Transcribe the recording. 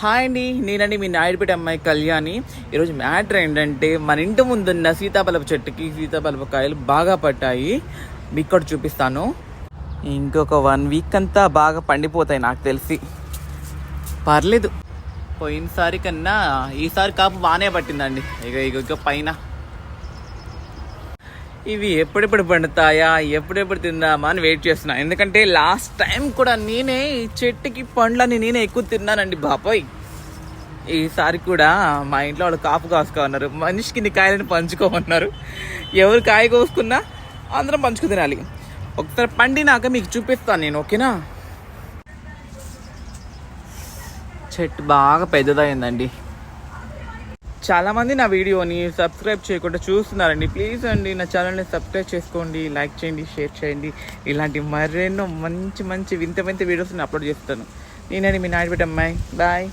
Hi అండి నేనండి మీ నాయుడుపేట అమ్మాయి కళ్యాణి. ఈరోజు మ్యాటర్ ఏంటంటే మన ఇంటి ముందున్న సీతాఫలపు చెట్టుకి సీతాఫలపు కాయలు బాగా పట్టాయి. మీకు కూడా చూపిస్తాను. ఇంకొక వన్ వీక్ అంతా బాగా పండిపోతాయి నాకు తెలిసి. పర్లేదు. పోయినసారి కన్నా ఈసారి కాపు బాగానే పట్టిందండి. ఇక ఇక ఇక పైన. ఇవి ఎప్పుడెప్పుడు పండుతాయా ఎప్పుడెప్పుడు తిందామా అని వెయిట్ చేస్తున్నా. ఎందుకంటే లాస్ట్ టైం కూడా నేనే ఈ చెట్టుకి పండ్లని నేనే ఎక్కువ తిన్నానండి బాబాయ్. ఈసారి కూడా మా ఇంట్లో వాళ్ళు కాపు కాసుకోమన్నారు మనిషికి నీ కాయలను పంచుకోమన్నారు. ఎవరు కాయ కోసుకున్నా అందరం పంచుకు తినాలి. ఒకసారి పండినాక మీకు చూపిస్తాను నేను ఓకేనా? చెట్టు బాగా పెద్దదైందండి చాలామంది నా వీడియోని సబ్స్క్రైబ్ చేయకుండా చూస్తున్నారండి. ప్లీజ్ అండి నా ఛానల్ని సబ్స్క్రైబ్ చేసుకోండి లైక్ చేయండి షేర్ చేయండి. ఇలాంటి మరెన్నో మంచి మంచి వింత వింత వీడియోస్ని అప్లోడ్ చేస్తాను. నేనండి మీ నాయుడు అమ్మాయి. బాయ్.